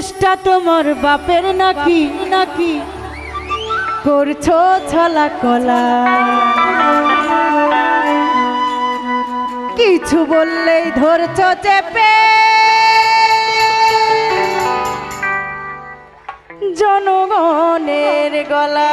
দেশটা তোমার বাপের নাকি? নাকি? করছ ছলা কলা। কিছু বললেই ধরছো চেপে। জনগণের গলা।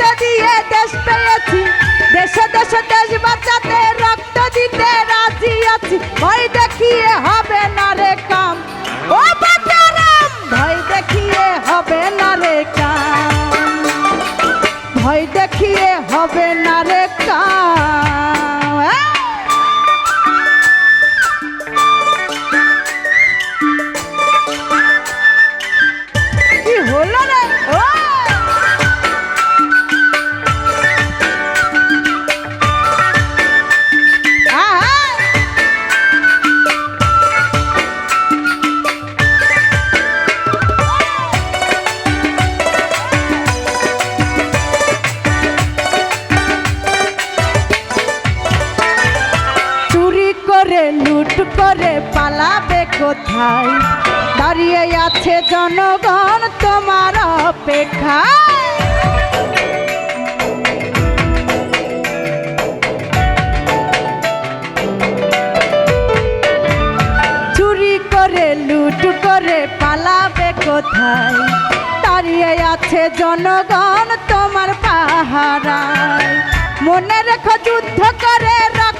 রক্ত দিয়ে দেশ পেয়েছি। দেশে দেশে দেশ বাঁচাতে রক্ত দিতে রাজি আছি। ভয় দেখিয়ে করে, লুট করে পালাবে কোথায়? দাঁড়িয়ে আছে জনগণ তোমার অপেক্ষায়। চুরি করে, লুট করে পালাবে কোথায়? দাঁড়িয়ে আছে জনগণ তোমার পাহারায়। মনে রেখো যুদ্ধ করে, রক্ত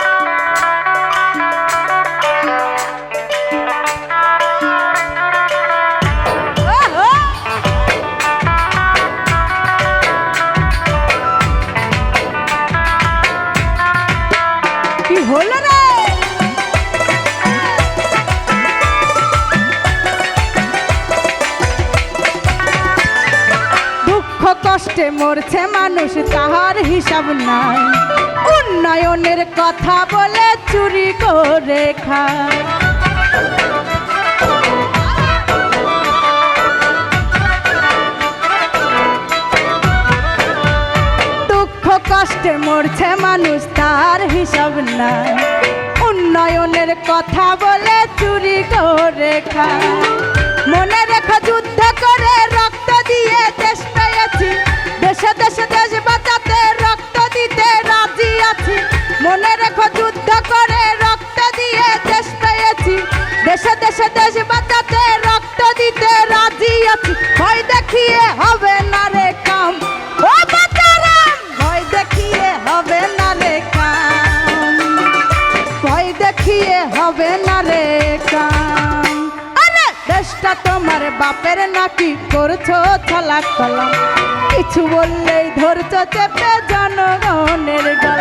কষ্টে মরছে মানুষ, তাহার হিসাব নাই। উন্নয়নের কথা বলে চুরি করে দুঃখ কষ্টে মরছে মানুষ তার হিসাব নাই। উন্নয়নের কথা বলে চুরি করে খায়। তোমরা তোমার বাপের নাকি করছ ছলা কলম কিছু বললেই ধরছো চেপে জনগণের গল।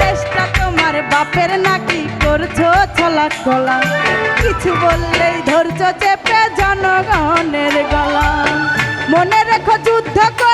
দেশটা তোমার বাপের নাকি করছ ছলা কলম কিছু বললেই ধরছো চেপে জনগণের গলা। মনে রেখো যুদ্ধ কর